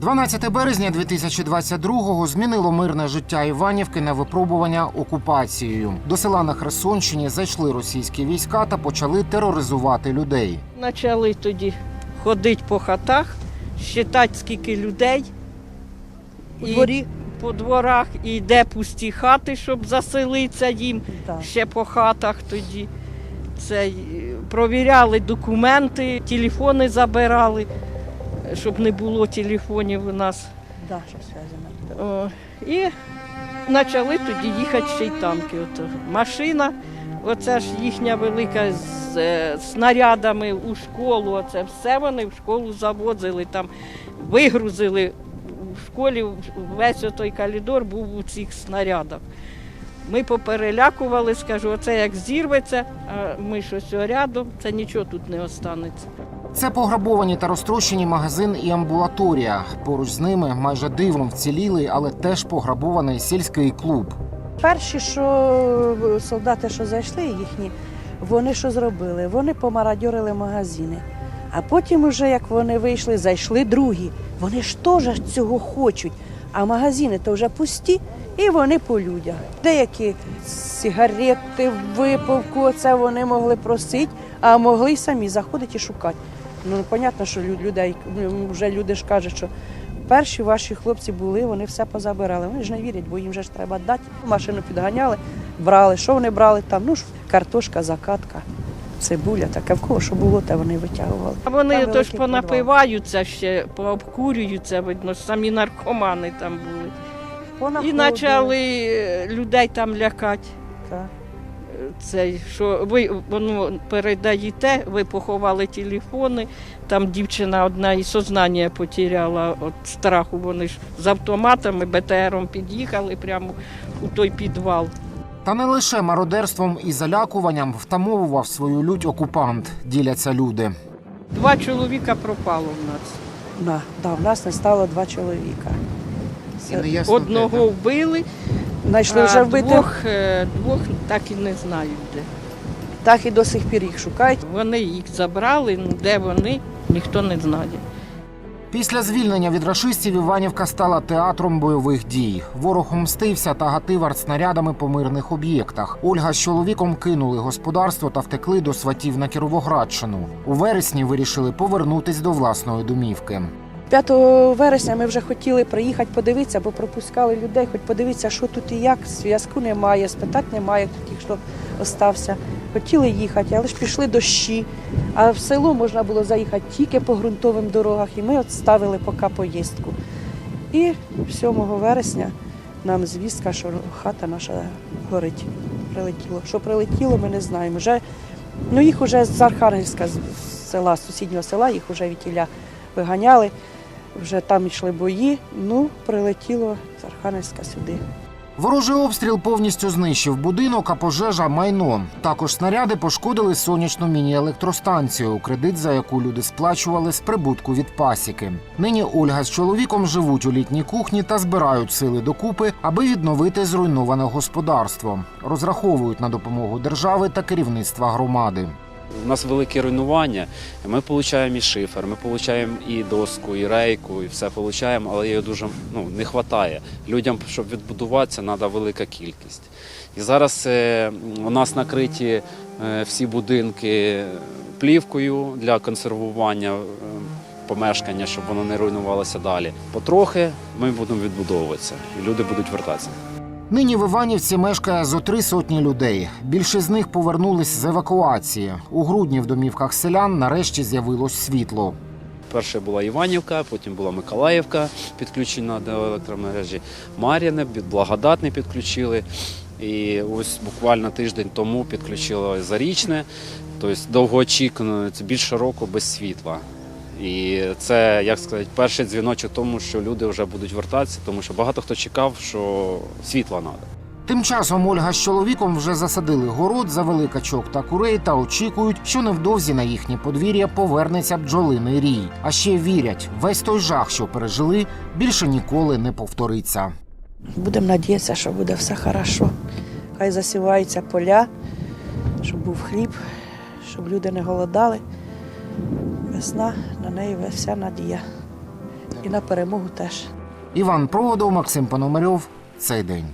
12 березня 2022-го змінило мирне життя Іванівки на випробування окупацією. До села на Херсонщині зайшли російські війська та почали тероризувати людей. Почали тоді ходити по хатах, считати, скільки людей. У І дворі. по дворах, і де пусті хати, щоб заселитися їм Так. ще по хатах тоді. Це, е, провіряли документи, телефони забирали, щоб не було телефонів у нас. Да. О, і почали тоді їхати ще й танки. От, машина, оце ж їхня велика з е, снарядами у школу. Оце все вони в школу завозили, там вигрузили в школі весь той коридор був у цих снарядах. Ми поперелякували, скажу, оце як зірветься, а ми щось рядом, це нічого тут не останеться. Це пограбовані та розтрощені магазин і амбулаторія. Поруч з ними майже дивом вцілілий, але теж пограбований сільський клуб. Перші, що солдати, що зайшли їхні, вони що зробили? Вони помарадьорили магазини. А потім, уже як вони вийшли, зайшли другі. Вони ж теж цього хочуть. А магазини то вже пусті, і вони по людях. Деякі сигарети, випивку, це вони могли просити, а могли й самі заходити і шукати. Ну, понятно, що людей, ну, вже люди ж кажуть, що перші ваші хлопці були, вони все позабирали. Вони ж не вірять, бо їм вже ж треба дати. Машину підганяли, брали. Що вони брали там? Ну картошка, закатка, цибуля, таке в кого що було, те вони витягували. А вони Там то ж понапиваються ще, пообкурюються, видно, самі наркомани там були. І почали людей там лякати. Так. Цей, що ви воно передаєте, ви поховали телефони. Там дівчина одна і сознання потеряла від страху. Вони ж з автоматами, БТРом під'їхали прямо у той підвал. Та не лише мародерством і залякуванням втамовував свою лють окупант, діляться люди. Два чоловіка пропало в нас. На, да, в нас не стало два чоловіка. Одного вбили, Знайшли вже вбитих, двох, е, двох так і не знають де. так і до сих пір їх шукають. Вони їх забрали, ну де вони, ніхто не знає. Після звільнення від рашистів Іванівка стала театром бойових дій. Ворог мстився та гатив артснарядами по мирних об'єктах. Ольга з чоловіком кинули господарство та втекли до сватів на Кіровоградщину. У вересні вирішили повернутись до власної домівки. 5 вересня ми вже хотіли приїхати подивитися, бо пропускали людей, хоч подивитися, що тут і як. Зв'язку немає, спитати немає, хто тільки що остався. Хотіли їхати, але ж пішли дощі. А в село можна було заїхати тільки по ґрунтовим дорогах, і ми от ставили поки поїздку. І 7 вересня нам звістка, що хата наша горить. Прилетіло. Що прилетіло, ми не знаємо. Вже, ну їх вже з Архангельська, з села, з сусіднього села, їх вже вітіля виганяли. Вже там йшли бої, ну прилетіло з Архангельська сюди. Ворожий обстріл повністю знищив будинок, а пожежа майно. Також снаряди пошкодили сонячну міні-електростанцію, кредит за яку люди сплачували з прибутку від пасіки. Нині Ольга з чоловіком живуть у літній кухні та збирають сили докупи, аби відновити зруйноване господарство. Розраховують на допомогу держави та керівництва громади. У нас велике руйнування. Ми отримуємо і шифер, ми отримуємо і доску, і рейку, і все отримуємо, але її дуже ну, не вистачає. Людям, щоб відбудуватися, треба велика кількість. І зараз е, у нас накриті е, всі будинки плівкою для консервування е, помешкання, щоб воно не руйнувалося далі. Потрохи ми будемо відбудовуватися, і люди будуть вертатися. Нині в Іванівці мешкає зо три сотні людей. Більше з них повернулись з евакуації. У грудні в домівках селян нарешті з'явилось світло. Перша була Іванівка, потім була Миколаївка, підключена до електромережі. Мар'яне, Благодатне підключили. І ось буквально тиждень тому підключили Зарічне. Тобто довгоочікувано, більше року без світла. І це, як сказати, перший дзвіночок тому, що люди вже будуть вертатися, тому що багато хто чекав, що світла треба. Тим часом Ольга з чоловіком вже засадили город, завели качок та курей та очікують, що невдовзі на їхнє подвір'я повернеться бджолиний рій. А ще вірять, весь той жах, що пережили, більше ніколи не повториться. Будемо надіятися, що буде все хорошо. Хай засіваються поля, щоб був хліб, щоб люди не голодали. Весна, на неї вся надія. і на перемогу теж. Іван Проводов, Максим Пономарьов. Цей день.